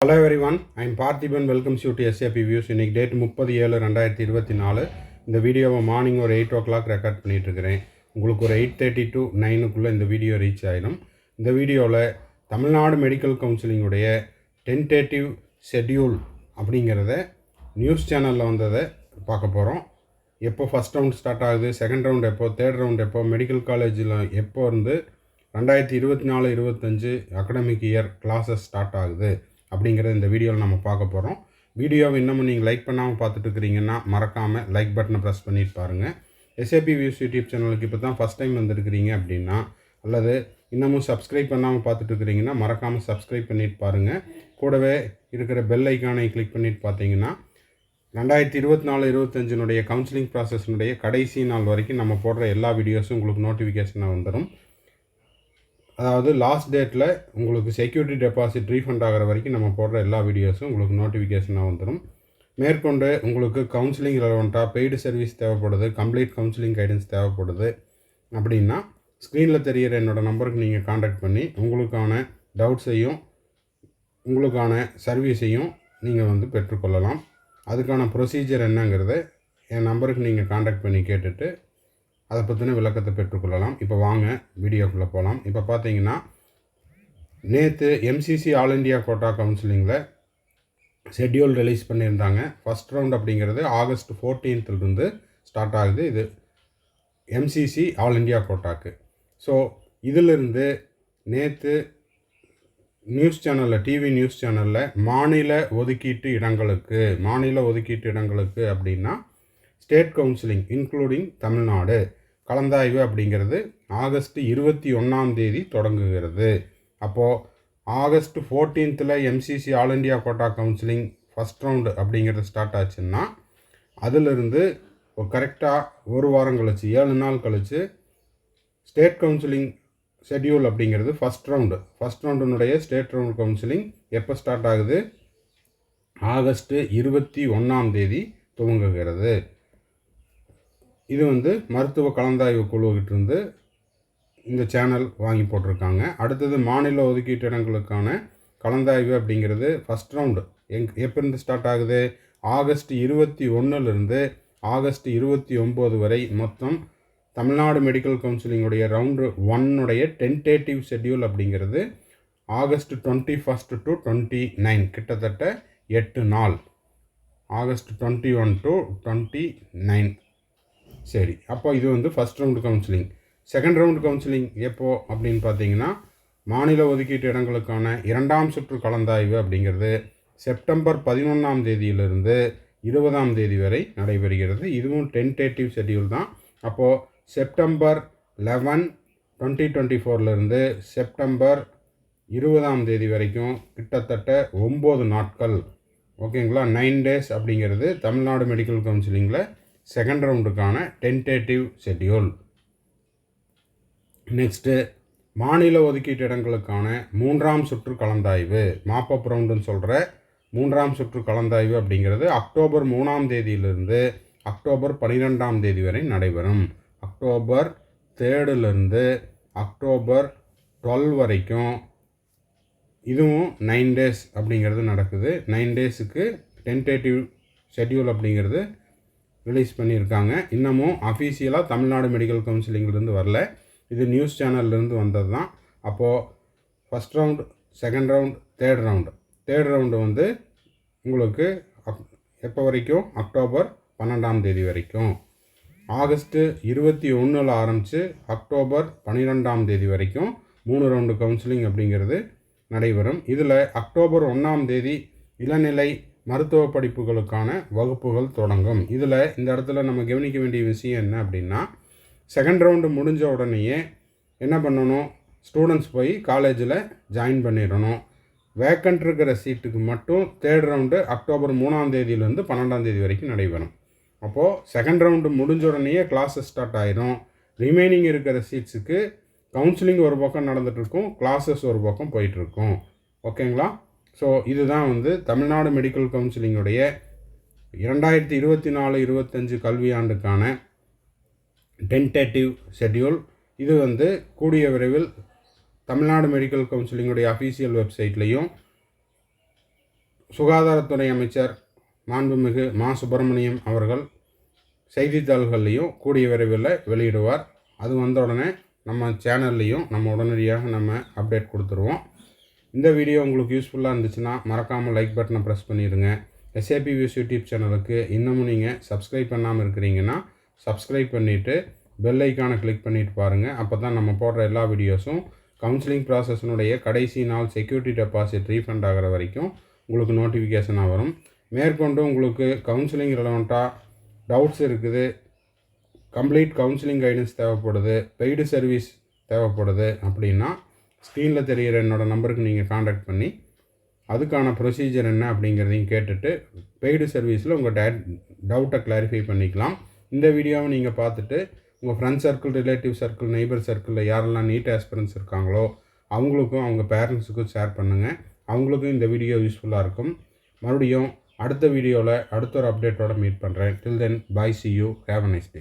Hello everyone I'm Parthiban welcomes you to SAP views இன்னைக்கு date முப்பது ஏழு ரெண்டாயிரத்தி இருபத்தி நாலு. இந்த வீடியோவை மார்னிங் ஒரு எயிட் ஓ கிளாக் ரெக்கார்ட் பண்ணிகிட்ருக்கிறேன் உங்களுக்கு ஒரு எயிட் தேர்ட்டி டு நைனுக்குள்ளே இந்த வீடியோ ரீச் ஆகிடும் இந்த வீடியோவில் தமிழ்நாடு மெடிக்கல் கவுன்சிலிங்குடைய டென்டேட்டிவ் ஷெட்யூல் அப்படிங்கிறத நியூஸ் சேனலில் வந்ததை பார்க்க போகிறோம் எப்போ ஃபஸ்ட் ரவுண்ட் ஸ்டார்ட் ஆகுது செகண்ட் ரவுண்ட் எப்போ தேர்ட் ரவுண்ட் எப்போ மெடிக்கல் காலேஜில் எப்போ இருந்து ரெண்டாயிரத்தி இருபத்தி நாலு இருபத்தஞ்சு அகடமிக் இயர் கிளாஸஸ் ஸ்டார்ட் ஆகுது. அப்படிங்கிறத இந்த வீடியோவில் நம்ம பார்க்க போகிறோம் வீடியோவை இன்னமும் நீங்கள் லைக் பண்ணாமல் பார்த்துட்டு இருக்கிறீங்கன்னா மறக்காமல் லைக் பட்டனை ப்ரெஸ் பண்ணிட்டு பாருங்கள் எஸ்ஏபி வியூஸ் யூடியூப் சேனலுக்கு இப்போ தான் ஃபஸ்ட் டைம் வந்துருக்கிறீங்க அப்படின்னா அல்லது இன்னமும் சப்ஸ்கிரைப் பண்ணாமல் பார்த்துட்டு இருக்கிறீங்கன்னா மறக்காமல் சப்ஸ்கிரைப் பண்ணிட்டு பாருங்கள் கூடவே இருக்கிற பெல் ஐக்கானை கிளிக் பண்ணிட்டு பார்த்தீங்கன்னா ரெண்டாயிரத்தி இருபத்தி நாலு இருபத்தஞ்சினுடைய கவுன்சிலிங் ப்ராசஸ்னுடைய கடைசி நாள் வரைக்கும் நம்ம போடுற எல்லா வீடியோஸும் உங்களுக்கு நோட்டிஃபிகேஷனாக வந்துடும் அதாவது லாஸ்ட் டேட்டில் உங்களுக்கு செக்யூரிட்டி டெபாசிட் ரீஃபண்ட் ஆகிற வரைக்கும் நம்ம போடுற எல்லா வீடியோஸும் உங்களுக்கு நோட்டிஃபிகேஷனாக வந்துடும் மேற்கொண்டு உங்களுக்கு கவுன்சிலிங் ரெலவெண்ட்டாக பெய்டு சர்வீஸ் தேவைப்படுது கம்ப்ளீட் கவுன்சிலிங் கைடன்ஸ் தேவைப்படுது அப்படின்னா ஸ்க்ரீனில் தெரிகிற என்னோடய நம்பருக்கு நீங்கள் காண்டாக்ட் பண்ணி உங்களுக்கான டவுட்ஸையும் உங்களுக்கான சர்வீஸையும் நீங்கள் வந்து பெற்றுக்கொள்ளலாம். அதுக்கான ப்ரொசீஜர் என்னங்கிறத என் நம்பருக்கு நீங்கள் காண்டாக்ட் பண்ணி கேட்டுட்டு அதை பற்றின விளக்கத்தை பெற்றுக்கொள்ளலாம். இப்போ வாங்க வீடியோக்குள்ளே போகலாம் இப்போ பார்த்தீங்கன்னா நேற்று எம்சிசி ஆல் இண்டியா கோட்டா கவுன்சிலிங்கில் ஷெட்யூல் ரிலீஸ் பண்ணியிருந்தாங்க. ஃபஸ்ட் ரவுண்ட் அப்படிங்கிறது ஆகஸ்ட் ஃபோர்டீன்த்துலேருந்து ஸ்டார்ட் ஆகுது. இது எம்சிசி ஆல் இண்டியா கோட்டாக்கு ஸோ இதிலிருந்து நேற்று நியூஸ் சேனலில் டிவி நியூஸ் சேனலில் மாநில ஒதுக்கீட்டு இடங்களுக்கு மாநில ஒதுக்கீட்டு இடங்களுக்கு அப்படின்னா ஸ்டேட் கவுன்சிலிங் இன்க்ளூடிங் தமிழ்நாடு கலந்தாய்வு அப்படிங்கிறது ஆகஸ்ட் இருபத்தி ஒன்றாம் தேதி தொடங்குகிறது. அப்போது August ஃபோர்டீன்த்தில் MCC all India quota counselling first round அப்படிங்கிறது ஸ்டார்ட் ஆச்சுன்னா அதிலிருந்து கரெக்டாக ஒரு வாரம் கழிச்சு ஏழு நாள் கழித்து ஸ்டேட் கவுன்சிலிங் ஷெட்யூல் அப்படிங்கிறது ஃபஸ்ட் ரவுண்டு ஃபஸ்ட் ரவுண்டினுடைய ஸ்டேட் ரவுண்ட் கவுன்சிலிங் எப்போ ஸ்டார்ட் ஆகுது? ஆகஸ்ட்டு இருபத்தி ஒன்றாம் தேதி துவங்குகிறது. இது வந்து மருத்துவ கலந்தாய்வு குழுக்கிட்டிருந்து இந்த சேனல் வாங்கி போட்டிருக்காங்க. அடுத்தது மாநில ஒதுக்கீட்டு இடங்களுக்கான கலந்தாய்வு அப்படிங்கிறது ஃபஸ்ட் ரவுண்டு எங் எப்போருந்து ஸ்டார்ட் ஆகுது? ஆகஸ்ட் இருபத்தி ஒன்றுலேருந்து ஆகஸ்ட் இருபத்தி ஒம்பது வரை மொத்தம் தமிழ்நாடு மெடிக்கல் கவுன்சிலிங்குடைய ரவுண்டு ஒன்னுடைய டென்டேட்டிவ் ஷெட்யூல் அப்படிங்கிறது August twenty first to twenty nine கிட்டத்தட்ட எட்டு நாள். August twenty one to twenty nine சரி. அப்போ இது வந்து first round counselling second round counselling எப்போ அப்படின்னு பார்த்தீங்கன்னா மாநில ஒதுக்கீட்டு இடங்களுக்கான இரண்டாம் சுற்று கலந்தாய்வு அப்படிங்கிறது செப்டம்பர் பதினொன்றாம் தேதியிலிருந்து இருபதாம் தேதி வரை நடைபெறுகிறது. இதுவும் டென்டேட்டிவ் ஷெட்யூல் தான். அப்போது செப்டம்பர் லெவன் டுவெண்ட்டி டுவெண்ட்டி ஃபோர்லேருந்து செப்டம்பர் இருபதாம் தேதி வரைக்கும் கிட்டத்தட்ட ஒம்பது நாட்கள். ஓகேங்களா? நைன் டேஸ் அப்படிங்கிறது தமிழ்நாடு மெடிக்கல் கவுன்சிலிங்கில் செகண்ட் ரவுண்டுக்கான டென்டேட்டிவ் ஷெட்யூல் நெக்ஸ்ட்டு மாநில ஒதுக்கீட்டு இடங்களுக்கான மூன்றாம் சுற்று கலந்தாய்வு. மாப்பப் ரவுண்டுன்னு சொல்கிற மூன்றாம் சுற்று கலந்தாய்வு அப்படிங்கிறது அக்டோபர் மூணாம் தேதியிலிருந்து அக்டோபர் பன்னிரெண்டாம் தேதி வரை நடைபெறும். அக்டோபர் தேர்டுலேருந்து அக்டோபர் டுவெல் வரைக்கும் இதுவும் நைன் டேஸ் அப்படிங்கிறது நடக்குது. நைன் டேஸுக்கு டென்டேட்டிவ் ஷெட்யூல் அப்படிங்கிறது ரிலீஸ் பண்ணியிருக்காங்க. இன்னமும் அஃபீஷியலாக தமிழ்நாடு மெடிக்கல் கவுன்சிலிங்லேருந்து வரல. இது நியூஸ் சேனல்லேருந்து வந்தது தான் அப்போது first round second round third round third round வந்து உங்களுக்கு அப் எப்போ வரைக்கும்? அக்டோபர் பன்னெண்டாம் தேதி வரைக்கும். ஆகஸ்ட்டு இருபத்தி ஒன்றில் ஆரம்பித்து அக்டோபர் பன்னிரெண்டாம் தேதி வரைக்கும் மூணு ரவுண்டு கவுன்சிலிங் அப்படிங்கிறது நடைபெறும். இதில் அக்டோபர் ஒன்றாம் தேதி இளநிலை மருத்துவ படிப்புகளுக்கான வகுப்புகள் தொடங்கும். இதில் இந்த இடத்துல நம்ம கவனிக்க வேண்டிய விஷயம் என்ன அப்படின்னா செகண்ட் ரவுண்டு முடிஞ்ச உடனேயே என்ன பண்ணணும்? ஸ்டூடெண்ட்ஸ் போய் காலேஜில் ஜாயின் பண்ணிடணும். வேக்கண்ட் இருக்கிற சீட்டுக்கு மட்டும் தேர்ட் ரவுண்டு அக்டோபர் மூணாம் தேதியிலேருந்து பன்னெண்டாம் தேதி வரைக்கும் நடைபெறும். அப்போது செகண்ட் ரவுண்டு முடிஞ்ச உடனேயே கிளாஸஸ் ஸ்டார்ட் ஆயிரும். ரிமைனிங் இருக்கிற சீட்ஸுக்கு கவுன்சிலிங் ஒரு பக்கம் நடந்துகிட்ருக்கும் கிளாஸஸ் ஒரு பக்கம் போயிட்டுருக்கும் ஓகேங்களா ஸோ இதுதான் வந்து தமிழ்நாடு மெடிக்கல் கவுன்சிலிங்குடைய இரண்டாயிரத்தி இருபத்தி நாலு இருபத்தஞ்சு கல்வியாண்டுக்கான டென்டேட்டிவ் ஷெட்யூல் இது வந்து கூடிய விரைவில் தமிழ்நாடு மெடிக்கல் கவுன்சிலிங்குடைய அஃபீஷியல் வெப்சைட்லேயும் சுகாதாரத்துறை அமைச்சர் மாண்புமிகு மா சுப்பிரமணியம் அவர்கள் செய்தித்தாள்கள்லேயும் கூடிய விரைவில் வெளியிடுவார். அது வந்த உடனே நம்ம சேனல்லையும் நம்ம உடனடியாக நம்ம அப்டேட் கொடுத்துருவோம். இந்த வீடியோ உங்களுக்கு யூஸ்ஃபுல்லாக இருந்துச்சுன்னா மறக்காமல் லைக் பட்டனை ப்ரெஸ் பண்ணிடுங்க. எஸ்ஏபி வியூஸ் யூடியூப் சேனலுக்கு இன்னமும் நீங்கள் சப்ஸ்கிரைப் பண்ணாமல் இருக்கிறீங்கன்னா சப்ஸ்கிரைப் பண்ணிவிட்டு பெல் ஐக்கானை கிளிக் பண்ணிட்டு பாருங்கள் அப்போ தான் நம்ம போடுற எல்லா வீடியோஸும் கவுன்சிலிங் ப்ராசஸ்னுடைய கடைசி நாள் செக்யூரிட்டி டெபாசிட் ரீஃபண்ட் ஆகிற வரைக்கும் உங்களுக்கு நோட்டிஃபிகேஷனாக வரும். மேற்கொண்டு உங்களுக்கு கவுன்சிலிங் ரிலவெண்ட்டாக டவுட்ஸ் இருக்குது. கம்ப்ளீட் கவுன்சிலிங் கைடன்ஸ் தேவைப்படுது. பெய்டு சர்வீஸ் தேவைப்படுது. அப்படின்னா ஸ்க்ரீனில் தெரிகிற என்னோடய நம்பருக்கு நீங்கள் காண்டாக்ட் பண்ணி அதுக்கான ப்ரொசீஜர் என்ன அப்படிங்கிறதையும் கேட்டுட்டு பெய்டு சர்வீஸில் உங்கள் டே டவுட்டை கிளாரிஃபை பண்ணிக்கலாம். இந்த வீடியோவை நீங்கள் பார்த்துட்டு உங்கள் friend circle relative circle neighbour சர்க்கிளில் யாரெல்லாம் நீட் ஆஸ்பிரன்ஸ் இருக்காங்களோ அவங்களுக்கும் அவங்க பேரண்ட்ஸுக்கும் ஷேர் பண்ணுங்கள் அவங்களுக்கும் இந்த வீடியோ யூஸ்ஃபுல்லாக இருக்கும். மறுபடியும் அடுத்த வீடியோவில் அடுத்த ஒரு அப்டேட்டோட மீட் பண்ணுறேன் till then bye see you have a nice day